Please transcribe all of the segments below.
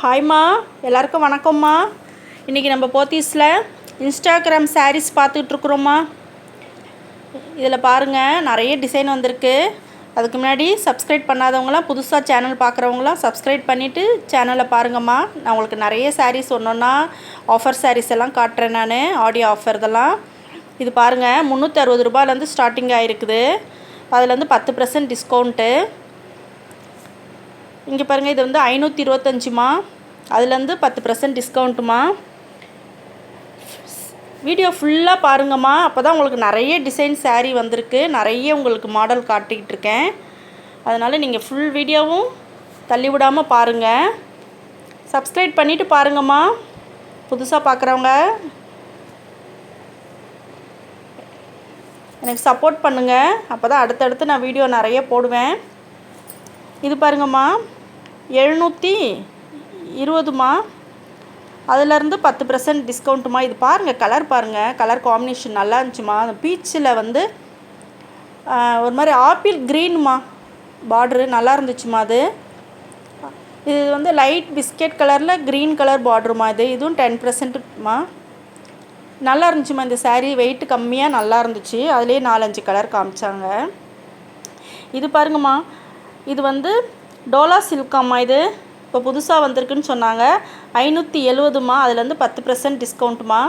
ஹாய்மா எல்லாருக்கும் வணக்கம்மா இன்றைக்கி நம்ம போத்தீஸில் இன்ஸ்டாகிராம் சாரீஸ் பார்த்துட்ருக்குறோம்மா இதில் பாருங்கள் நிறைய டிசைன் வந்திருக்கு. அதுக்கு முன்னாடி சப்ஸ்கிரைப் பண்ணாதவங்களாம் புதுசாக சேனல் பார்க்குறவங்களாம் சப்ஸ்கிரைப் பண்ணிவிட்டு சேனலை பாருங்கம்மா நான் உங்களுக்கு நிறைய சாரீஸ் ஒன்றுன்னா ஆஃபர் சாரீஸ் எல்லாம் காட்டுறேன் நான் ஆடியோ ஆஃபர் இதெல்லாம். இது பாருங்கள் முந்நூற்றி அறுபது ரூபாயிலேருந்து ஸ்டார்டிங் ஆகிருக்குது அதுலேருந்து பத்து பர்சன்ட் டிஸ்கவுண்ட்டு இங்கே பாருங்கள் இது வந்து ஐநூற்றி இருபத்தஞ்சுமா? அதுலேருந்து பத்து பர்சன்ட் டிஸ்கவுண்ட்டுமா வீடியோ ஃபுல்லாக பாருங்கம்மா. அப்போ தான் உங்களுக்கு நிறைய டிசைன் சாரீ வந்திருக்கு. நிறைய உங்களுக்கு மாடல் காட்டிக்கிட்டு இருக்கேன். அதனால் நீங்கள் ஃபுல் வீடியோவும் தள்ளி விடாமல் பாருங்கள் சப்ஸ்கிரைப் பண்ணிவிட்டு பாருங்கம்மா. புதுசாக பார்க்குறவங்க எனக்கு சப்போர்ட் பண்ணுங்கள் அப்போ தான் அடுத்தடுத்து நான் வீடியோ நிறைய போடுவேன். இது பாருங்கம்மா. எழுநூற்றி இருபதுமா? அதுலேருந்து பத்து பர்சன்ட் டிஸ்கவுண்ட்டுமா இது பாருங்கள் கலர் பாருங்கள் கலர் காம்பினேஷன் நல்லா இருந்துச்சுமா? அந்த பீச்சில் வந்து ஒரு மாதிரி ஆப்பிள் க்ரீனுமா பார்ட்ரு நல்லா இருந்துச்சுமா அது? இது வந்து லைட் பிஸ்கெட் கலரில் க்ரீன் கலர் பார்ட்ருமா இது? இதுவும் டென் பர்சன்ட்டுமா நல்லா இருந்துச்சுமா இந்த சாரீ வெயிட் கம்மியாக நல்லா இருந்துச்சு. அதுலேயே நாலஞ்சு கலர் காமிச்சாங்க. இது பாருங்கம்மா. இது வந்து டோலா சில்காம்மா இது. இப்போ புதுசாக வந்திருக்குன்னு சொன்னாங்க. ஐநூற்றி எழுபதுமா அதுலேருந்து பத்து பர்சன்ட் டிஸ்கவுண்ட்டுமா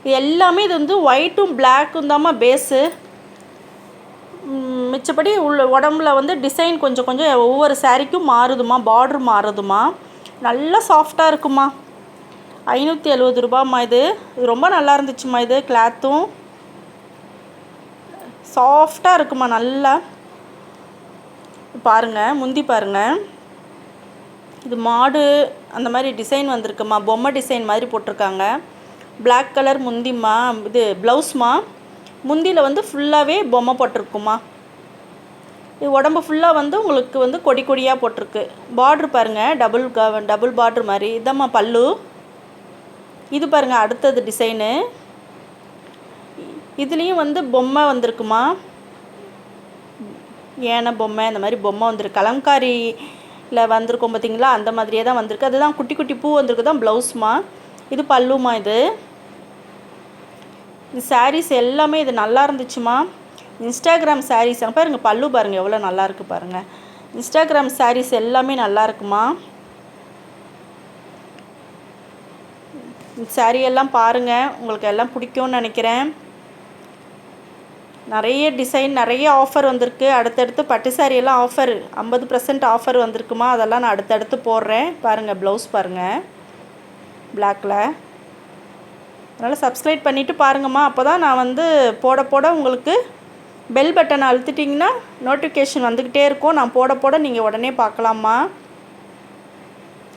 இது எல்லாமே இது வந்து ஒயிட்டும் பிளாக்கும் தாம்மா பேஸு மிச்சப்படி உள்ள உடம்புல வந்து டிசைன் கொஞ்சம் கொஞ்சம் ஒவ்வொரு சாரீக்கும் மாறுதுமா பார்ட்ரு மாறுதுமா நல்லா சாஃப்டாக இருக்குமா ஐநூற்றி எழுபது ரூபாம்மா இது. இது ரொம்ப நல்லா இருந்துச்சுமா இது கிளாத்தும் சாஃப்டாக இருக்குமா நல்லா. பாருங்கள் முந்தி பாருங்கள் இது மாடு அந்த மாதிரி டிசைன் வந்திருக்குமா? பொம்மை டிசைன் மாதிரி போட்டிருக்காங்க. பிளாக் கலர் முந்திம்மா? இது ப்ளவுஸ்மா முந்தியில் வந்து ஃபுல்லாகவே பொம்மை போட்டிருக்குமா? இது உடம்பு ஃபுல்லாக வந்து உங்களுக்கு வந்து கொடி கொடியாக போட்டிருக்கு. பார்ட்ரு பாருங்கள் டபுள் க டபுள் பார்ட்ரு மாதிரி. இதாம்மா பல்லு. இது பாருங்கள் அடுத்தது டிசைனு இதுலேயும் வந்து பொம்மை வந்திருக்குமா? யானை பொம்மை இந்த மாதிரி பொம்மை வந்திருக்கு. கலம்காரியில் வந்திருக்கும் பார்த்தீங்களா அந்த மாதிரியே தான் வந்திருக்கு. அதுதான் குட்டி குட்டி பூ வந்திருக்கு தான் ப்ளவுஸ்மா. இது பல்லுமா இது? இந்த சாரீஸ் எல்லாமே இது நல்லா இருந்துச்சுமா? இன்ஸ்டாகிராம் சாரீஸ் பாருங்க பல்லு பாருங்கள் எவ்வளோ நல்லா இருக்கு பாருங்கள் இன்ஸ்டாகிராம் சாரீஸ் எல்லாமே நல்லா இருக்குமா? சாரீ எல்லாம் பாருங்கள் உங்களுக்கு எல்லாம் பிடிக்கும்னு நினைக்கிறேன். நிறைய டிசைன் நிறைய ஆஃபர் வந்திருக்கு. அடுத்தடுத்து பட்டு சாரியெல்லாம் எல்லாம் ஆஃபர் ஐம்பது பர்சன்ட் ஆஃபர் வந்திருக்குமா? அதெல்லாம் நான் அடுத்தடுத்து போடுறேன். பாருங்கள் ப்ளவுஸ் பாருங்கள் பிளாக்கில் அதனால் சப்ஸ்கிரைப் பண்ணிவிட்டு பாருங்கம்மா. அப்போ தான் நான் வந்து போட போட உங்களுக்கு பெல் பட்டனை அழுத்திட்டிங்கன்னா நோட்டிஃபிகேஷன் வந்துக்கிட்டே இருக்கும். நான் போட போட நீங்கள் உடனே பார்க்கலாமா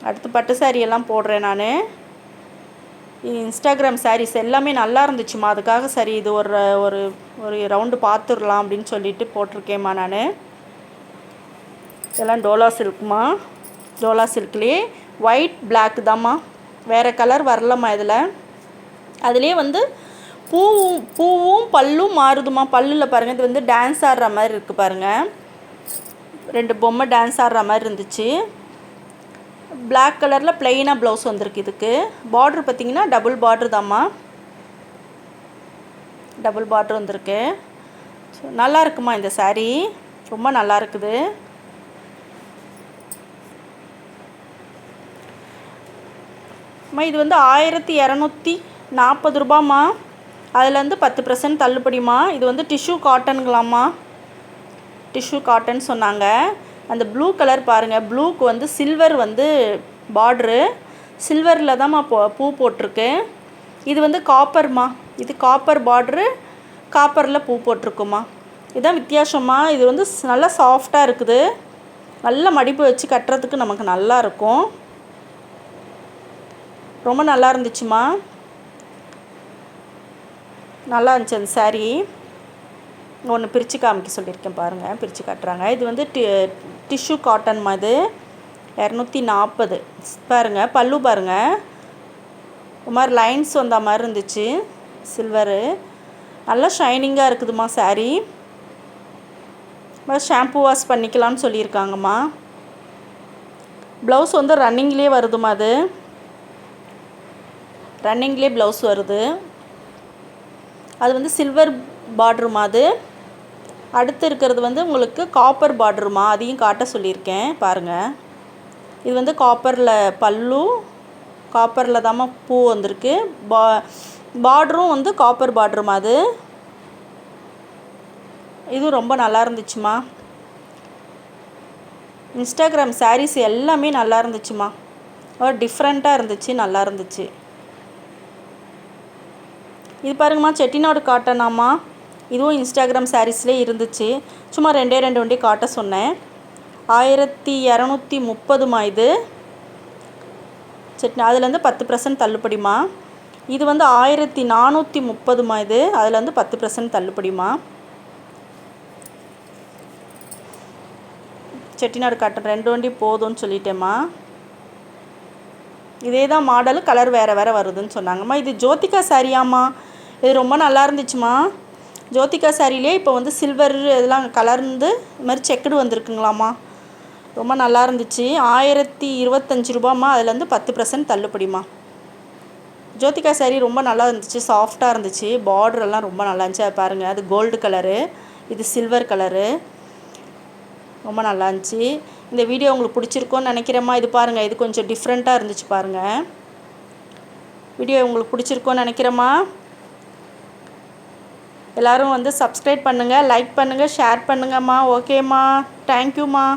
அடுத்து பட்டு சாரியெல்லாம் எல்லாம் போடுறேன் நான். இன்ஸ்டாகிராம் சாரீஸ் எல்லாமே நல்லா இருந்துச்சுமா அதுக்காக சரி இது ஒரு ஒரு ஒரு ரவுண்டு பார்த்துடலாம் அப்படின்னு சொல்லிட்டு போட்டிருக்கேம்மா நான். இதெல்லாம் டோலா சில்க்குமா டோலா சில்க்லேயே ஒயிட் பிளாக் தாம்மா. வேறு கலர் வரலம்மா இதில். அதுலேயே வந்து பூவும் பூவும் பல்லும் மாறுதுமா பல்லில் பாருங்கள் இது வந்து டான்ஸ் ஆடுற மாதிரி இருக்குது பாருங்கள் ரெண்டு பொம்மை டான்ஸ் ஆடுற மாதிரி இருந்துச்சு. பிளாக் கலரில் பிளெயினாக ப்ளவுஸ் வந்திருக்கு இதுக்கு. பார்ட்ரு பார்த்தீங்கன்னா டபுள் பார்ட்ரு தாம்மா. டபுள் பார்ட்ரு வந்திருக்கு. ஸோ நல்லா இருக்குமா இந்த சாரீ ரொம்ப நல்லா இருக்குது. அம்மா இது வந்து ஆயிரத்தி இரநூத்தி நாற்பது ரூபாம்மா. அதுலேருந்து பத்து பர்சன்ட் தள்ளுபடிம்மா. இது வந்து டிஷ்யூ காட்டனுங்களாம்மா டிஷ்யூ காட்டன் சொன்னாங்க. அந்த ப்ளூ கலர் பாருங்கள் ப்ளூக்கு வந்து சில்வர் வந்து பார்ட்ரு சில்வரில் தான்மா போ பூ போட்டிருக்கு. இது வந்து காப்பர்மா இது காப்பர் பார்ட்ரு காப்பரில் பூ போட்டிருக்குமா. இதுதான் வித்தியாசமாக இது வந்து நல்லா சாஃப்டாக இருக்குது. நல்ல மடிப்பு வச்சு கட்டுறதுக்கு நமக்கு நல்லா இருக்கும். ரொம்ப நல்லா இருந்துச்சுமா. நல்லா இருந்துச்சு அந்த சாரீ ஒன்று பிரித்து காமிக்க சொல்லியிருக்கேன் பாருங்கள் பிரித்து காட்டுறாங்க. இது வந்து டி டிஷ்யூ காட்டன் இது? இரநூத்தி நாற்பது பாருங்கள் பல்லு பாருங்கள் ஒரு மாதிரி லைன்ஸ் வந்த மாதிரி இருந்துச்சு சில்வரு. நல்லா ஷைனிங்காக இருக்குதுமா சாரீ ஷாம்பு வாஷ் பண்ணிக்கலாம்னு சொல்லியிருக்காங்கம்மா. ப்ளவுஸ் வந்து ரன்னிங்லேயே வருதுமா அது. ரன்னிங்லேயே ப்ளவுஸ் வருது. அது வந்து சில்வர் பார்ட்ருமா அது. அடுத்து இருக்கிறது வந்து உங்களுக்கு காப்பர் பார்ட்ருமா அதையும் காட்ட சொல்லியிருக்கேன் பாருங்கள் இது வந்து காப்பரில் பல்லு காப்பரில் தாம்மா பூ வந்திருக்கு. பா பார்டரும் வந்து காப்பர் பார்டருமா அது. இதுவும் ரொம்ப நல்லா இருந்துச்சுமா. இன்ஸ்டாகிராம் சாரீஸ் எல்லாமே நல்லா இருந்துச்சுமா. ஒரு டிஃப்ரெண்ட்டாக இருந்துச்சு நல்லா இருந்துச்சு. இது பாருங்கம்மா செட்டிநாடு காட்டனாம்மா இதுவும் இன்ஸ்டாகிராம் சாரீஸ்லேயே இருந்துச்சு. சும்மா ரெண்டே ரெண்டு வண்டி காட்ட சொன்னேன். ஆயிரத்தி இரநூத்தி முப்பதுமா இது? சரி அதுலேருந்து பத்து பர்சன்ட் தள்ளுபடிமா இது வந்து ஆயிரத்தி நானூற்றி முப்பதுமா இது? அதுலேருந்து பத்து பர்சன்ட் தள்ளுபடிமா செட்டிநாடு காட்டன் ரெண்டு வண்டி போதும்னு சொல்லிட்டேம்மா. இதே தான் மாடல் கலர் வேறு வேறு வருதுன்னு சொன்னாங்கம்மா. இது ஜோதிகா சாரியாம்மா இது ரொம்ப நல்லா இருந்துச்சுமா ஜோதிகா சாரிலே இப்போ வந்து சில்வர் இதெல்லாம் கலர்ந்து இது மாதிரி செக்குடு வந்திருக்குங்களாம்மா. ரொம்ப நல்லா இருந்துச்சு. ஆயிரத்தி இருபத்தஞ்சி ரூபாம்மா அதுலேருந்து பத்து பர்சன்ட் தள்ளுபடிம்மா. ஜோதிகா சாரி ரொம்ப நல்லா இருந்துச்சு சாஃப்டாக இருந்துச்சு. பார்டர் எல்லாம் ரொம்ப நல்லா இருந்துச்சு. அது பாருங்கள் அது கோல்டு கலரு இது சில்வர் கலரு ரொம்ப நல்லா இருந்துச்சு. இந்த வீடியோ உங்களுக்கு பிடிச்சிருக்கோன்னு நினைக்கிறேம்மா. இது பாருங்கள் இது கொஞ்சம் டிஃப்ரெண்ட்டாக இருந்துச்சு பாருங்கள் வீடியோ உங்களுக்கு பிடிச்சிருக்கோன்னு நினைக்கிறேம்மா. எல்லோரும் வந்து சப்ஸ்கிரைப் பண்ணுங்கள் லைக் பண்ணுங்கள் ஷேர் பண்ணுங்கம்மா. ஓகேம்மா தேங்க்யூம்மா